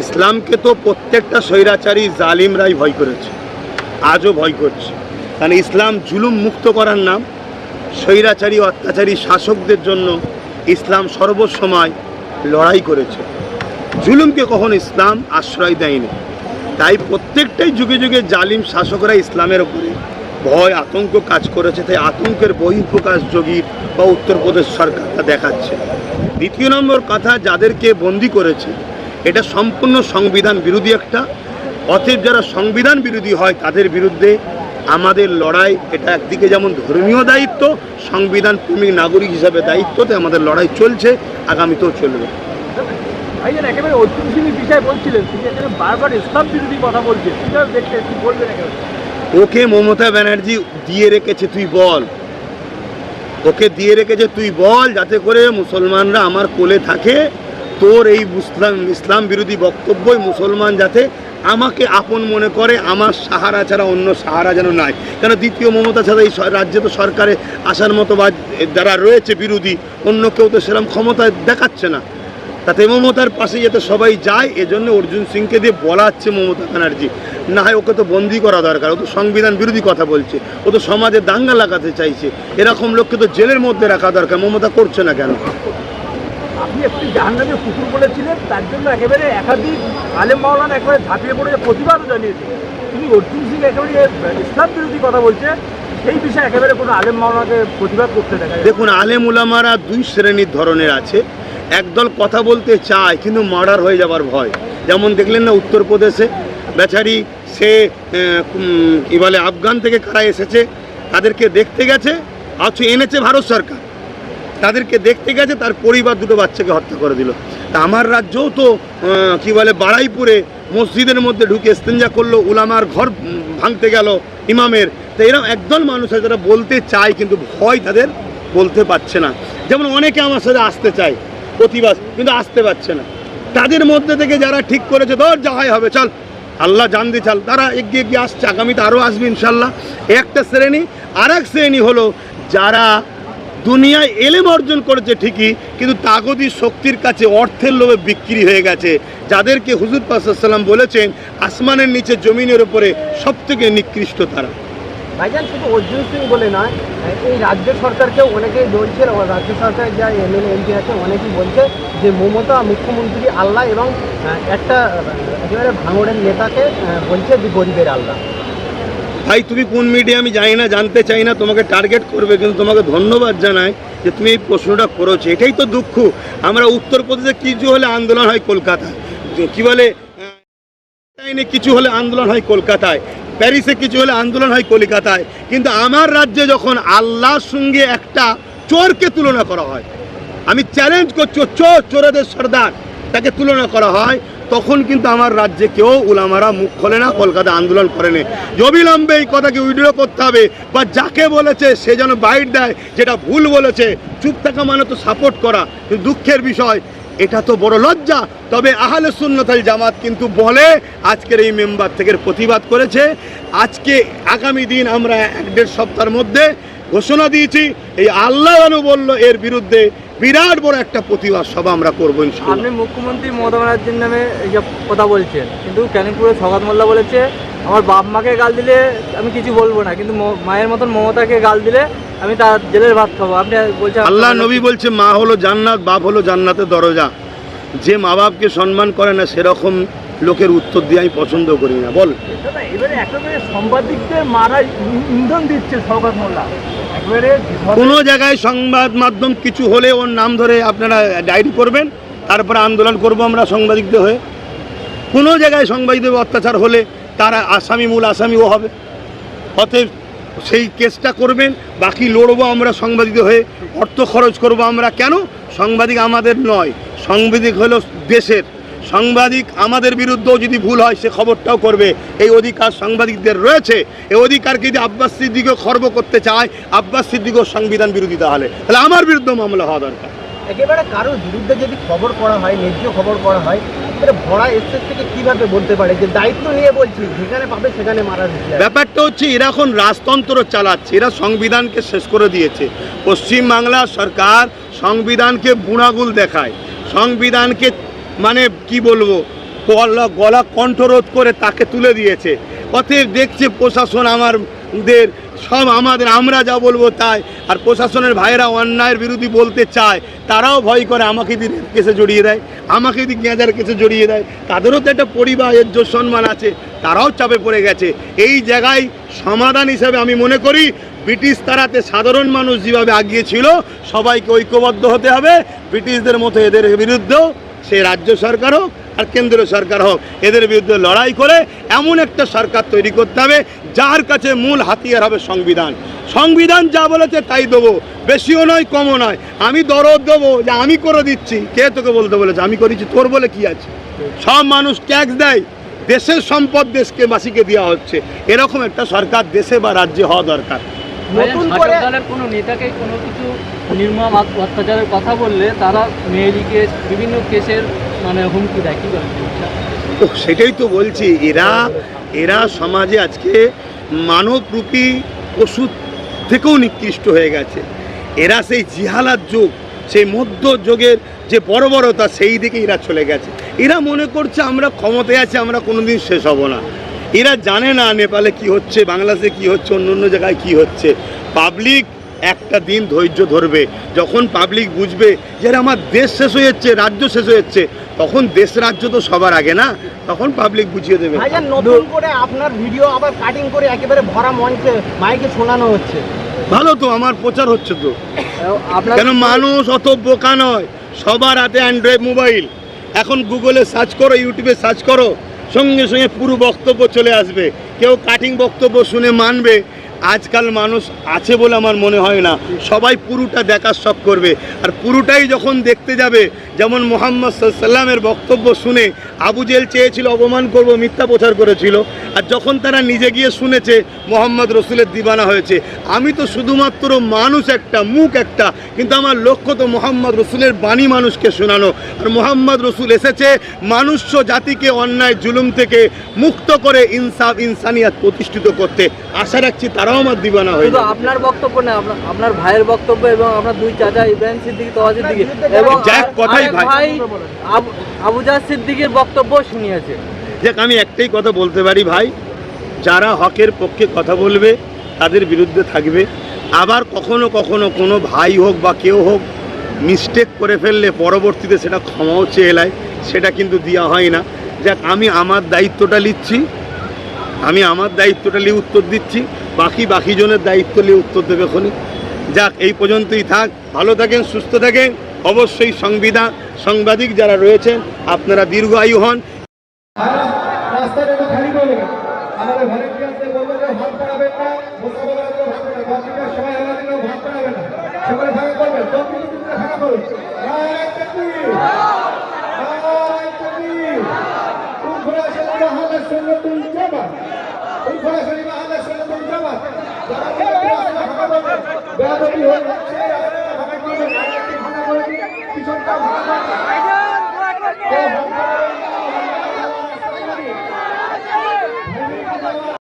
ইসলামকে তো প্রত্যেকটা স্বৈরাচারী জালিমরাই ভয় করেছে, আজও ভয় করছে। কারণ ইসলাম জুলুম মুক্ত করার নাম, স্বৈরাচারী অত্যাচারী শাসকদের জন্য ইসলাম সর্বসময় লড়াই করেছে। জুলুমকে কখন ইসলাম আশ্রয় দেয়নি। তাই প্রত্যেকটাই যুগে যুগে জালিম শাসকরা ইসলামের উপরে ভয়, আতঙ্ক কাজ করেছে। তাই আতঙ্কের বহিঃপ্রকাশ যোগী বা উত্তরপ্রদেশ সরকার তা দেখাচ্ছে। দ্বিতীয় নম্বর কথা, যাদেরকে বন্দি করেছে এটা সম্পূর্ণ সংবিধান বিরোধী একটা। অতএব যারা সংবিধান বিরোধী হয় তাদের বিরুদ্ধে আমাদের লড়াই এটা একদিকে যেমন ধর্মীয় দায়িত্ব সংবিধান প্রেমিক নাগরিক হিসাবে দায়িত্বতে আমাদের লড়াই চলছে আগামীতেও চলবে। ভাইজান একেবারে ঐতিহ্যিক বিষয় বলছিলেন তিনি এখানে বারবার ইসলাম বিরোধী কথা বলছেন। কীভাবে দেখতে কি বলবেন ওকে মমতা ব্যানার্জি দিয়ে রেখেছে তুই বল। ওকে দিয়ে রেখেছে তুই বল যাতে করে মুসলমানরা আমার কোলে থাকে। তোর এই মুসলাম, ইসলাম বিরোধী বক্তব্যই মুসলমান যাতে আমাকে আপন মনে করে, আমার সাহারা ছাড়া অন্য সাহারা যেন নাই। কেন দ্বিতীয় মমতা ছাড়া এই রাজ্যে তো সরকারে আসার মতো বা যারা রয়েছে বিরোধী, অন্য কেউ তো সেরকম ক্ষমতা দেখাচ্ছে না। তাতে মমতার পাশে যাতে সবাই যায়, এজন্য অর্জুন সিংকে দিয়ে বলা হচ্ছে মমতা ব্যানার্জি। না হয় ওকে তো বন্দি করা দরকার, ও তো সংবিধান বিরোধী কথা বলছে, ও তো সমাজে দাঙ্গা লাগাতে চাইছে। এরকম লোককে তো জেলের মধ্যে রাখা দরকার, মমতা করছে না কেন? আপনি একটি জাহান্নামে কুকুর বলেছিলেন, তার জন্য একেবারে একাধিক আলেম মাওলানা একেবারে ঝাঁপিয়ে পড়ে প্রতিবাদও জানিয়েছে তিনি অর্জুন সিং একেবারে ইসলাম বিরোধী কথা বলছে সেই বিষয়ে একেবারে কোনো আলেম মাওলানাকে প্রতিবাদ করতে দেখা দেখুন, আলেম উলামারা দুই শ্রেণির ধরনের আছে। একদল কথা বলতে চায়, কিন্তু মার্ডার হয়ে যাবার ভয়। যেমন দেখলেন না উত্তরপ্রদেশে, বেচারি সে কি বলে, আফগান থেকে কারা এসেছে, তাদেরকে দেখতে গেছে অথচ এনেছে ভারত সরকার। তাদেরকে দেখতে গেছে, তার পরিবার দুটো বাচ্চাকে হত্যা করে দিল। তা আমার রাজ্যও তো কি বলে বাড়াইপুরে মসজিদের মধ্যে ঢুকে ইস্তেঞ্জা করল, উলামার ঘর ভাঙতে গেল ইমামের। তো এরকম একদল মানুষ আছে, যারা বলতে চায়, কিন্তু ভয় তাদের বলতে পারছে না। যেমন অনেকে আমার সাথে আসতে চায়, প্রতিবাদ, কিন্তু আসতে পারছে না। তাদের মধ্যে থেকে যারা ঠিক করেছে, ধর যা হয় হবে, চল। আল্লাহ জান জানতে চাল। তারা এগিয়ে এগিয়ে আসছে, আগামীতে আরও আসবে, ইনশাল্লাহ। একটা শ্রেণি আর এক শ্রেণি হলো যারা দুনিয়ায় এলেম অর্জন করেছে ঠিকই, কিন্তু তাগদি শক্তির কাছে অর্থের লোভে বিক্রি হয়ে গেছে। যাদেরকে হুজুর পাসাল্লাম বলেছেন, আসমানের নিচে জমিনের উপরে সব থেকে নিকৃষ্ট তারা। ভাইজান, শুধু অর্জুন সিং বলে নয়, এই রাজ্য সরকারকেও অনেকেই বলছে রাজ্য সরকারের যা এমএলএ, এমপি আছে, অনেকেই বলছে যে মমতা মুখ্যমন্ত্রী আল্লাহ এবং একটা, একেবারে ভাঙড়ের নেতাকে বলছে যে গরিবের আল্লাহ। ভাই, তুমি কোন মিডিয়া আমি জানি না, জানতে চাই না, তোমাকে টার্গেট করবে, কিন্তু তোমাকে ধন্যবাদ জানাই যে তুমি এই প্রশ্নটা করেছ। এটাই তো দুঃখ। আমরা উত্তরপ্রদেশে কিছু হলে আন্দোলন হয় কলকাতায়। কি বলে কিছু হলে আন্দোলন হয় কলকাতায়। প্যারিসে কিছু হলে আন্দোলন হয় কলকাতায়। কিন্তু আমার রাজ্যে যখন আল্লাহর সঙ্গে একটা চোরকে তুলনা করা হয়, আমি চ্যালেঞ্জ করছি চোর, চোরেদের সর্দার, তাকে তুলনা করা হয়। তখন কিন্তু আমার রাজ্যে কেউ উলামারা মুখ খোলে না, কলকাতা আন্দোলন করে না। যে অবিলম্বে এই কথাকে উইড্রো করতে হবে? বা যাকে বলেছে সে যেন বাইট দেয়, যেটা ভুল বলেছে, চুপ থাকা মানে তো সাপোর্ট করা দুঃখের বিষয়, এটা তো বড় লজ্জা। তবে আহলে সুন্নতাল জামাত কিন্তু বলে, আজকের এই মেম্বার থেকে প্রতিবাদ করেছে। আজকে আগামী দিন আমরা এক দেড় সপ্তাহের মধ্যে ঘোষণা দিয়েছি, এই আল্লাহ বলল এর বিরুদ্ধে বিরাট বড় একটা প্রতিবাদ সভা আমরা করব আপনি মুখ্যমন্ত্রী মমতা ব্যানার্জির নামে এইসব কথা বলছেন কিন্তু ক্যানিংপুরে সগাত মোল্লা বলেছে আমার বাপ মাকে গাল দিলে আমি কিছু বলব না কিন্তু মায়ের মতন মমতাকে গাল দিলে আমি তার জেলের ভাত খাব। আপনি বলছেন আল্লাহ নবী বলছে মা হলো জান্নাত বাপ হলো জান্নাতের দরজা। যে মা বাপকে সম্মান করে না সেরকম লোকের উত্তর দিয়ে আমি পছন্দ করি না। বল। এবারে একেবারে সাংবাদিকদের ইন্ধন দিচ্ছে সৌগত মোল্লা। কোনো জায়গায় সংবাদ মাধ্যম কিছু হলে ওর নাম ধরে আপনারা ডায়েরি করবেন তারপরে আন্দোলন করব আমরা সাংবাদিকদের হয়ে। কোনো জায়গায় সাংবাদিকদের অত্যাচার হলে তারা আসামি মূল আসামিও হবে। অতএব সেই কেসটা করবেন বাকি লড়বো আমরা সাংবাদিকদের হয়ে। অর্থ খরচ করব আমরা কেন? সাংবাদিক আমাদের নয় সাংবাদিক হলো দেশের। সাংবাদিক আমাদের বিরুদ্ধেও যদি ভুল হয় সে খবরটাও করবে। এই অধিকার সাংবাদিকদের রয়েছে। এই অধিকারকে যদি আব্বাস সিদ্দিকও খর্ব করতে চায়? আব্বাস সিদ্দিকও সংবিধান বিরোধী তাহলে। তাহলে আমার বিরুদ্ধে মামলা হওয়া দরকার। একেবারে কারোর বিরুদ্ধে যদি খবর করা হয় ন্যায্য খবর করা হয় ভরা থেকে কীভাবে বলতে পারে যে দায়িত্ব নিয়ে বলছি যেখানে পাবে সেখানে মারা দিচ্ছে ব্যাপারটা হচ্ছে এরা এখন রাজতন্ত্র চালাচ্ছে। এরা সংবিধানকে শেষ করে দিয়েছে। সরকার সংবিধানকে বুড়াগুল দেখায়। সংবিধানকে মানে কি বলব, গলা গলা কণ্ঠরোধ করে তাকে তুলে দিয়েছে। অতএব দেখছে প্রশাসন আমাদের, সব আমাদের, আমরা যা বলব তাই। আর প্রশাসনের ভাইরা অন্যায়ের বিরোধী বলতে চায়, তারাও ভয় করে আমাকে দিয়ে কেসে জড়িয়ে দেয়, আমাকে দিয়ে গেঁজার কেসে জড়িয়ে দেয়। তাদেরও তো একটা পরিবার ইজ্জত সম্মান আছে, তারাও চাপে পড়ে গেছে। এই জায়গায় সমাধান হিসাবে আমি মনে করি, ব্রিটিশ তারাতে সাধারণ মানুষ যেভাবে আগিয়েছিল, সবাইকে ঐক্যবদ্ধ হতে হবে। ব্রিটিশদের মতো এদের বিরুদ্ধেও সে রাজ্য সরকার হোক আর কেন্দ্রীয় সরকার হোক, এদের বিরুদ্ধে লড়াই করে এমন একটা সরকার তৈরি করতে হবে যার কাছে মূল হাতিয়ার হবে সংবিধান। সংবিধান যা বলেছে তাই দেবো, বেশিও নয়, কমও নয়। আমি দরদ দেবো যে আমি করে দিচ্ছি। কে তোকে বলতে বলেছে? আমি করেছি, তোর বলে কি আছে? সব মানুষ ট্যাক্স দেয়। দেশের সম্পদ দেশকে বাসীকে দেওয়া হচ্ছে। এরকম একটা সরকার দেশে বা রাজ্যে হওয়া দরকার। নতুন করে দলের কোনো নেতাকে কোনো কিছু নির্মম অত্যাচারের কথা বললে তারা মেয়েলি কেস বিভিন্ন কেসের মানে হুমকি দেয়। কি বলেন? তো সেটাই তো বলছি এরা এরা সমাজে আজকে মানবরূপী ওষুধ থেকেও নিকৃষ্ট হয়ে গেছে। এরা সেই জিহালাত যুগ সেই মধ্য যুগের যে বর্বরতা সেই দিকে এরা চলে গেছে। এরা মনে করছে আমরা ক্ষমতায় আছি আমরা কোনোদিন শেষ হব না। এরা জানে না নেপালে কি হচ্ছে বাংলাদেশে কি হচ্ছে অন্য অন্য জায়গায় কি হচ্ছে। পাবলিক একটা দিন ধৈর্য ধরবে। যখন পাবলিক বুঝবে যে আমার দেশ শেষ হয়ে যাচ্ছে রাজ্য শেষ হয়ে যাচ্ছে তখন দেশ রাজ্য তো সবার আগে না? তখন পাবলিক বুঝিয়ে দেবে। নতুন করে আপনার ভিডিও আবার কাটিং করে একেবারে ভরা মঞ্চে মাইকে শোনানো হচ্ছে। ভালো তো আমার প্রচার হচ্ছে তো। কেন মানুষ অত বোকা নয়? সবার হাতে অ্যান্ড্রয়েড মোবাইল এখন গুগলে সার্চ করো ইউটিউবে সার্চ করো। সঙ্গে সঙ্গে পুরো বক্তব্য চলে আসবে। কেউ কাটিং বক্তব্য শুনে মানবে। আজকাল মানুষ আছে বলে আমার মনে হয় না। সবাই পুরোটা দেখার সব করবে। আর পুরোটাই যখন দেখতে যাবে যেমন মোহাম্মদ সাল্লামের বক্তব্য শুনে আবু জেল চেয়েছিল অপমান করব মিথ্যা প্রচার করেছিল। আর যখন তারা নিজে গিয়ে শুনেছে মোহাম্মদ রসুলের দিবানা হয়েছে। আমি তো শুধুমাত্র মানুষ একটা মুখ একটা কিন্তু আমার লক্ষ্য তো মোহাম্মদ রসুলের বাণী মানুষকে শোনানো। আর মোহাম্মদ রসুল এসেছে মানুষ্য জাতিকে অন্যায় জুলুম থেকে মুক্ত করে ইনসাফ ইনসানিয়াত প্রতিষ্ঠিত করতে। আশা রাখছি তারাও আমার দিবানা হয়ে আপনার বক্তব্য না আপনার ভাইয়ের বক্তব্য এবং আপনার দুই চাচা ইব্রাহিম সিদ্দিকী সিদ্দিকী এবং কথাই আরেক ভাই। ভাই আবু- সিদ্দিকীর বক্তব্য শুনিয়েছে। দেখ আমি একটাই কথা বলতে পারি ভাই যারা হকের পক্ষে কথা বলবে তাদের বিরুদ্ধে থাকবে। আবার কখনো কখনো কোনো ভাই হোক বা কেউ হোক মিস্টেক করে ফেললে পরবর্তীতে সেটা ক্ষমাও চেয়ে এলায় সেটা কিন্তু দেওয়া হয় না। যাক আমি আমার দায়িত্বটা নিচ্ছি আমি আমার দায়িত্বটা নিয়ে উত্তর দিচ্ছি বাকি বাকি জনের দায়িত্ব নিয়ে উত্তর দেবে খনি। যাক এই পর্যন্তই থাক ভালো থাকেন সুস্থ থাকেন। অবশ্যই সংবিধান সাংবাদিক যারা রয়েছেন আপনারা দীর্ঘ আয়ু হন কমিটি